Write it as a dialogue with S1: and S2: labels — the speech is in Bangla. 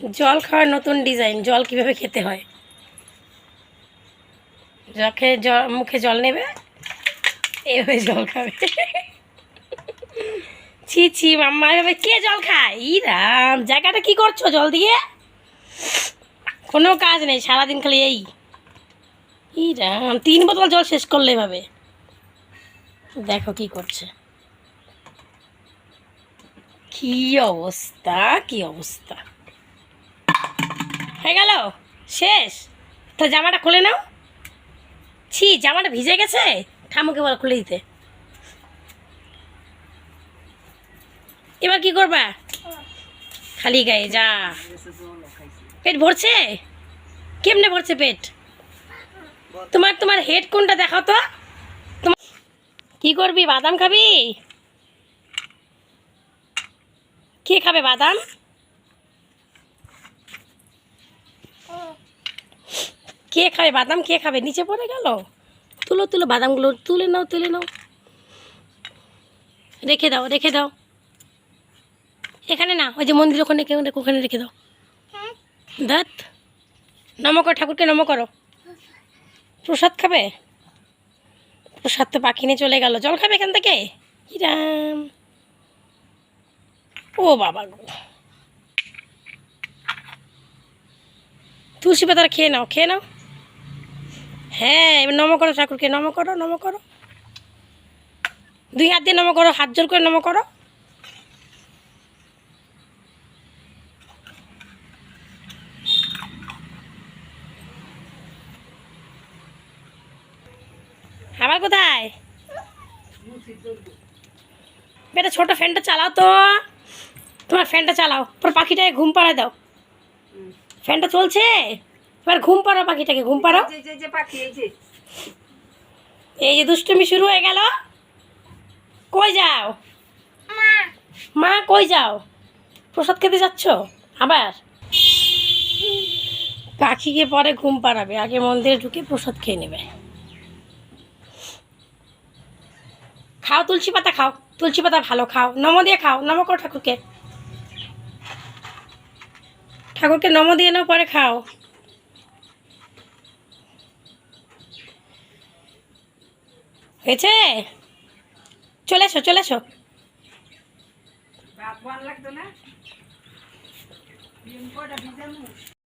S1: জল খাওয়ার নতুন ডিজাইন, জল কীভাবে খেতে হয়? যখে জল মুখে জল নেবে, এভাবে জল খাবে। ছি ছি, মাম্মা, এভাবে কে জল খায়? ই রাম জায়গাটা কি করছ জল দিয়ে? কোনো কাজ নেই, সারাদিন খালি এই। ই রাম তিন বোতল জল শেষ করলে এভাবে। দেখো কি করছে। কি অবস্থা কি অবস্থা। হয়ে গেল? শেষ? তো জামাটা খুলে নাও। ছি, জামাটা ভিজে গেছে? ঠামুকে বল খুলে দিতে। এবার কি করবা? খালি গায়ে, যা। পেট ভরছে? কেমনে ভরছে পেট? তোমার তোমার হেড কোনটা দেখাও তো। তোমার কি করবি, বাদাম খাবি? কে খাবে বাদাম? কে খাবে? বাদাম কে খাবে? নিচে পড়ে গেল? তুলো তুলো বাদামগুলো, তুলে নাও তুলে নাও। রেখে দাও রেখে দাও। এখানে না, ওই যে মন্দির ওখানে কেউ ওখানে রেখে দাও। দাঁত নম করো, ঠাকুরকে নম করো। প্রসাদ খাবে? প্রসাদ তো পাখি নিয়ে চলে গেল। জল খাবে এখান থেকে? হিরাম ও বাবা গো। তুলসী পাতাটা খেয়ে নাও খেয়ে নাও। হ্যাঁ এবার নম করো ঠাকুরকে, নম করো নম করো। দুই হাত দিয়ে নম করো, হাত জোর করে নম করো। আবার কোথায়? বেটা, ছোট ফ্যানটা চালাও তো। তোমার ফ্যানটা চালাও, তোর পাখিটাকে ঘুম পাড়ায় দাও। ফ্যানটা চলছে? এবার ঘুম পাড়াও পাখিটাকে ঘুম পাড়াও।
S2: এই যে,
S1: দুষ্টুমি শুরু হয়ে গেল। কই যাও? মা কই যাও? প্রসাদ খেতে যাচ্ছ? আবার? পাখিকে পরে ঘুম পাড়াবে আগে মন্দিরে ঢুকে প্রসাদ খেয়ে নেবে। খাও তুলসী পাতা খাও। তুলসী পাতা ভালো খাও। নম দিয়ে খাও নম করো ঠাকুরকে। ঠাকুরকে নম দিয়ে নাও পরে খাও। হয়েছে? চলে এসো চলে এসো।
S2: লাগতো না?